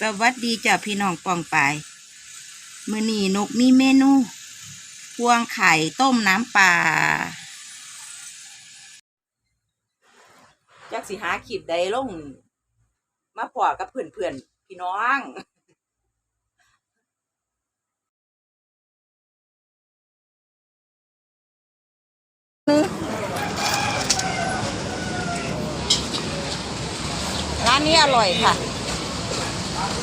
สวัสดีจ้ะพี่น้องปองไปมือนีนกมีเมนูพวงไข่ต้มน้ำปลาจักสิหาขีบใดลง มาพอกับเพื่อนๆพี่น้องร้านนี้อร่อยค่ะ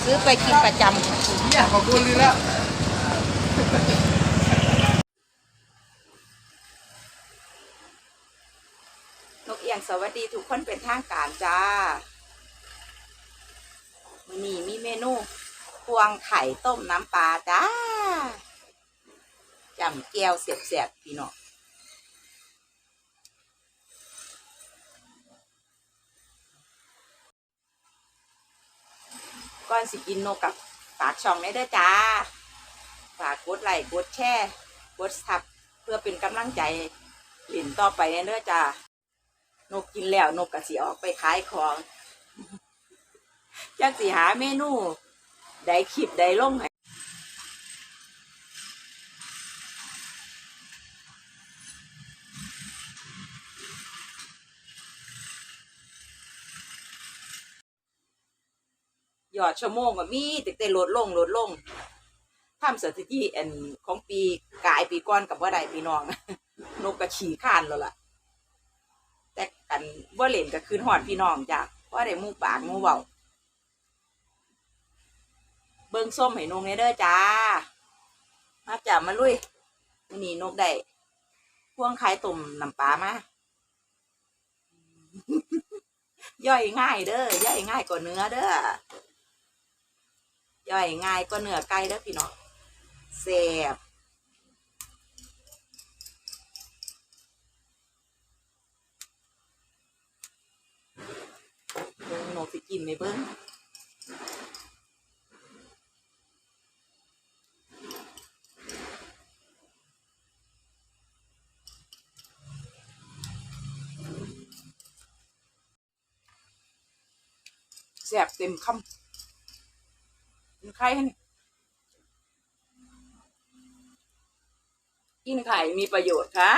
ซื้อไปกินประจำค่ะเนี่ยขอบคุณลีละนกเอียงสวัสดีทุกคนเป็นทางการจ้ามื้อนี้มีเมนูพวงไข่ต้มน้ำปลาจ้าจำแก้วเสียบๆพี่น้อง ก่อนสิกินนกกับฝากช่องได้เด้อจ้า ฝากกดไลค์กดแชร์กดซับเพื่อเป็นกำลังใจหลินต่อไปเด้อจ้านกกินแล้วนกก็สิออกไปขายของจักสีหาเมนู ได้คลิปได้ลง อดชั่วโมงก็มีแต่แต่ลดลงลดลงทำสถิติอันของปีกายปีก่อนกับว่าใดพี่น้อง นกก็ฉี่ข้านแล้วล่ะ แต่กันว่าเล่นก็คืนหอดพี่น้องจ้ะว่าได้มูปากมูเบาเบิ่งส้มให้นกเน่เด้อจ้ามาจ้ะมาลุยนี่นกได้พ่วงไข่ต้มน้ำปลามาย่อยง่ายเด้อย่อยง่ายกว่าเนื้อเด้อ ย่อยง่ายกว่าเนื้อไก่เด้อพี่น้องแซ่บเบิ่งนกสิกินไหมเบิ้งแซ่บเต็มคำ ข่กินไข่มีประโยชน์ค่ะ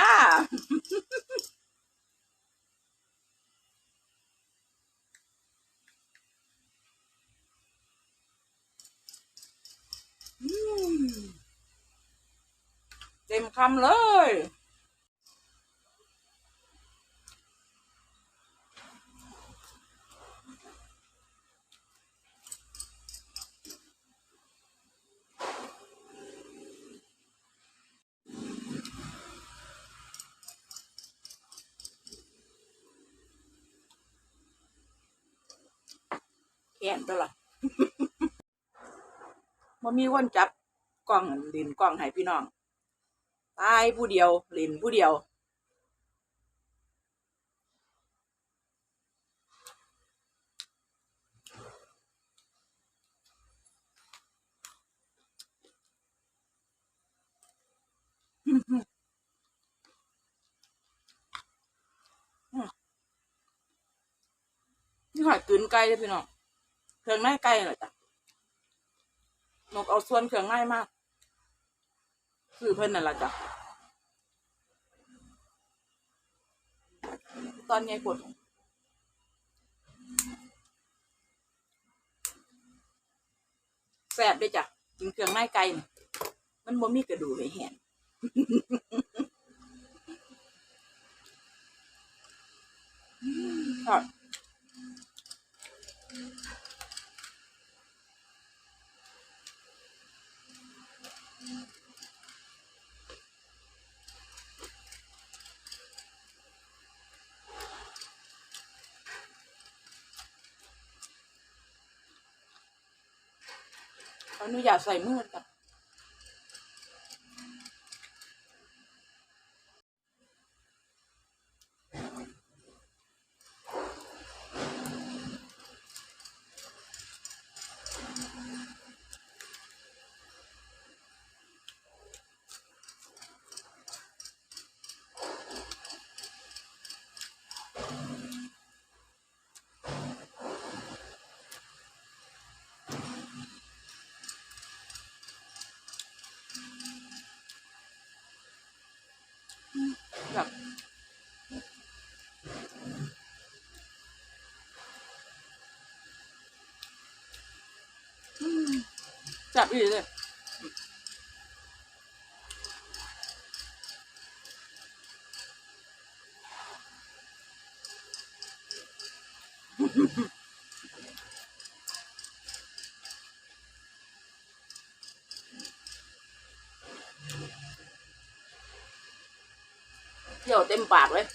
เต็มคำเลย นตัวละมันมีคนจับกล้องเล่นกล้องให้พี่น้อง ตายผู้เดียวเล่นผู้เดียว นี่หอยกืนไก่เลยพี่น้อง เครื่องในไก่เหรอจ้ะนกเอาส่วนเครื่องในมากคือเพิ่นนั่นแหละจ้ะตอนไงกดแสบด้วยจ้ะกินเครื่องในไก่มันบ่มีกระดูกให้แห้งค่ะข อนุญาตใส่มือจ้ะ พี่เลยเที่ยวเต็มปากเลย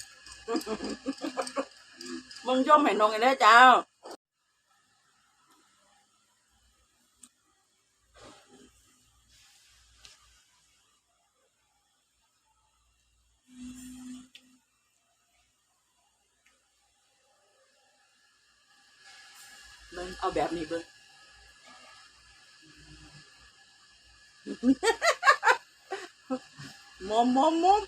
มึงย่อมเห็นนงไงนะเจ้าเบิ้า แบบนี้เบิ้งมอมมอมมอม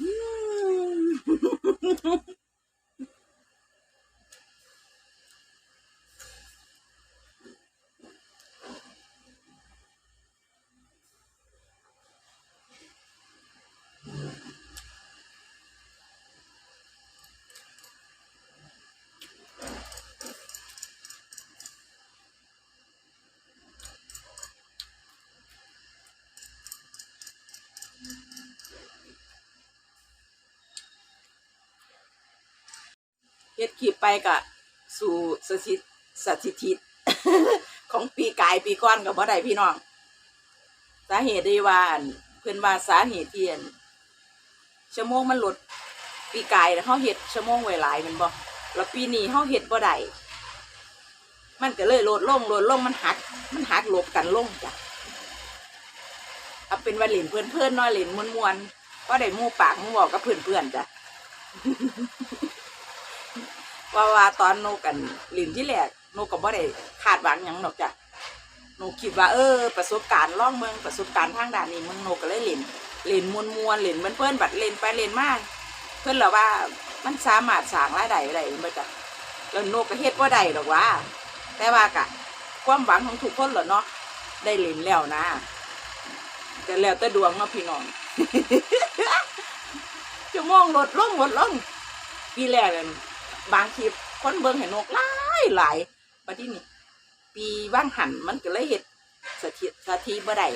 อืม เฮ็ดขีบไปกะสู่สถิตสถิติของปีกายปีก้อนกับบ่ได้พี่น้อง สาเหตุที่ว่าเพื่อนว่าสาเหตุเที่อั่นชั่วโมงมันลดปีกายเฮาเฮ็ดชั่วโมงไวหลายมันบ่แล้วปีนี้เฮาเฮ็ดบ่ได้มันก็เลยลดลงลดลงมันหัก มันหักหลบกันลงจ้ะเอาเป็นว่าเล่นเพื่อนๆเน้อยเล่นมวนๆก็ได้มู่ปากมู่บอกกับเพื่อนๆจ้ะ ว่าว่าตอนโนกันเลินที่แรกโนก็บ่ได้คาดหวังหยังหรอกจ้ะโนคิดว่าเออ ประสบการณ์ล่องเมืองประสบการณ์ทางด้านนี้มืองโนก็เลยเล่นเล่นมวนมวนๆเล่นเหมือนเพื่อนบัดเล่นไปเล่นมาเพื่อนเราว่ามันสามารถสร้างรายได้ได้บ่จ้ะแล้วโนก็เฮ็ดบ่ได้ดอกว่า แต่ว่ากะ ความหวังของทุกคนเหรอเนาะได้เล่นแล้วนะแต่แล้วแต่ดวงเนาะพี่น้องชั่วโมงลดลงลดลงปีแรกเลย บางคลิปคนเบิ่งเห็นนกหลายหลายบัดนี้นี่ปีว่างหันมันก็เลยเห็ดสถิสถิบ่ได้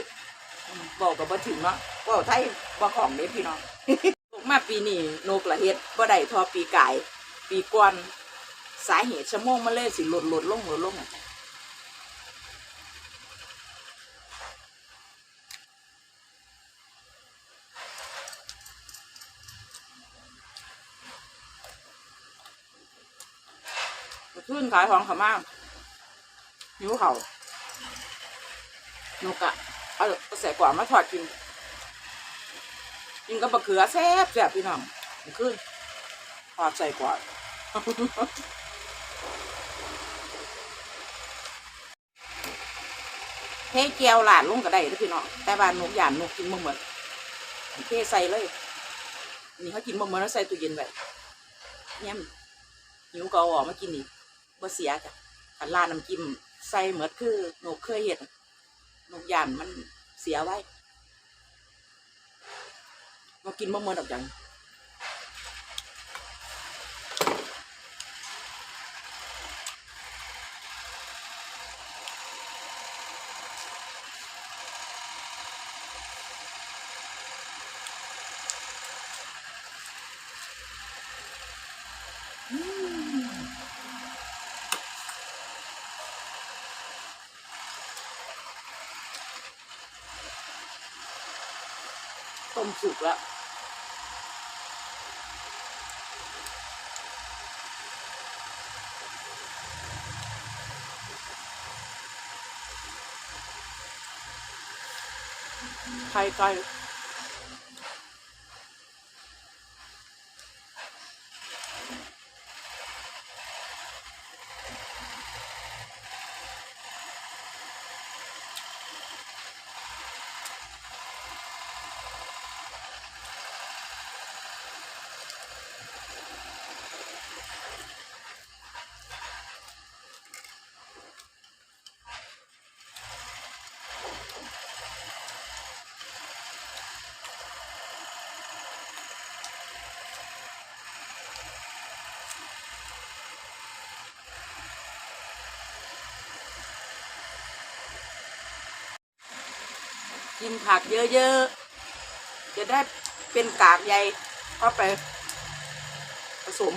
บอกกับบ่ถึงเนาะบอกไทยบ่ของเด้พี่น้องตกมาปีนี้นกละเห็ดบ่ได้ทอปีกาย ปีก่อนสาเหตุชั่วโมงมันเลยสิหลดหลดลงหลดลงอะ ขึ้นขายของเขามากหิวเขานกอะเอาใส่กว่ามาทอดกิน กินกับบะเขือแซ่บแซ่บพี่น้องขึ้นทอดใส่กว่าเทเจียวหลานลุงก็ได้เด้อพี่น้องแต่ว่านนกหยานนกกินบ่เหมือนเทใส่เลย นี่เขากินบ่เหมือนแล้วใส่ตู้เย็นไว้เนี่ยหิวก็เอาออกมากินอีก บ่เสียจ้ะขันลาน้ำจิ้มใส่เหมือนคือหนูเคยเห็ดนกหยานมันเสียไว้มากินบ่เหมือนดอกจังต้ มสุกแล้วไข่ไก่ กินผักเยอะๆ จะได้เป็นกากใยก็ไปผสม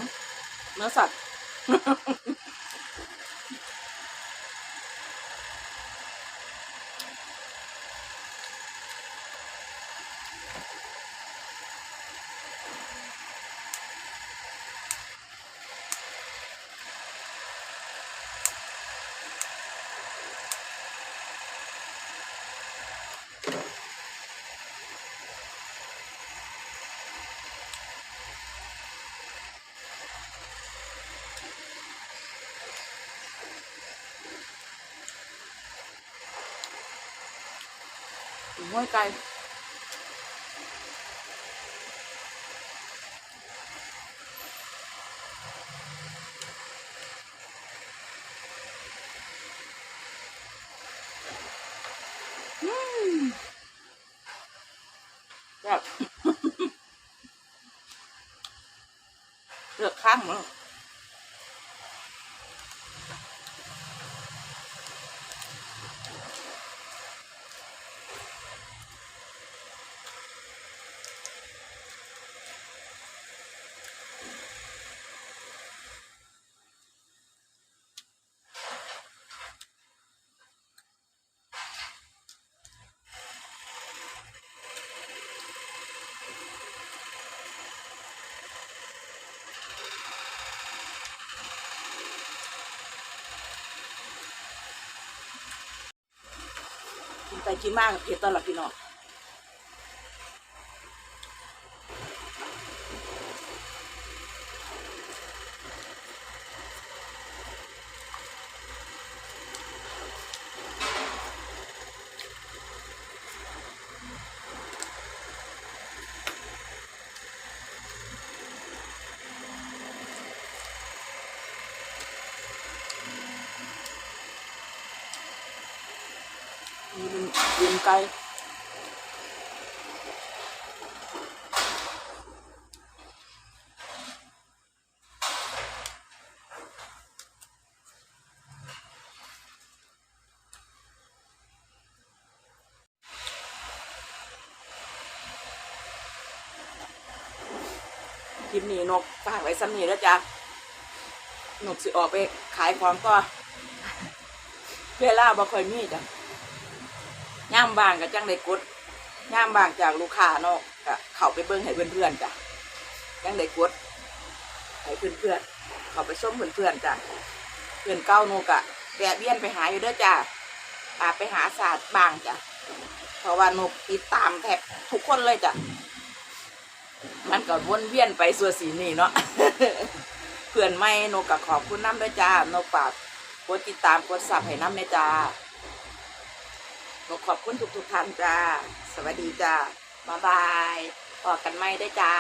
เนื้อสัตว์ ห้วยไก่อืมแบบเลือกข้างมั้ง กินไปกินมากเผ็ดตลอดพี่น้อง ไก่คลิปนี้นกฝากไว้ซ้ำนี้แล้วจ้ะนกสิออกไปขายของก็เวลาบ่ค่อยมีจ้ะ ย่ามบางก็จังได้กดย่ามบางจากลูกค้าเนาะก็เข้าไปเบิ่งให้เพื่อนๆจ้ะจังได้กดให้เพื่อนๆเข้าไปชมเพื่อนๆจ้ะเพื่อนเก้านูกะแวะเวียนไปหาอยู่เด้อจ้ะพาไปหาศาสตร์บางจ้ะเพราะว่านูติดตามแทบทุกคนเลยจ้ะมันก็วนเวียนไปสัวสีนี่เนาะเพื่อนไม่นกก็ขอบคุณน้ำด้วยจ้านกฝากกดติดตามกดซับให้น้ำด้วยจ้า ขอขอบคุณทุกทุกๆท่านจ้า สวัสดีจ้าบ๊ายบายออกกันไม่ได้จ้า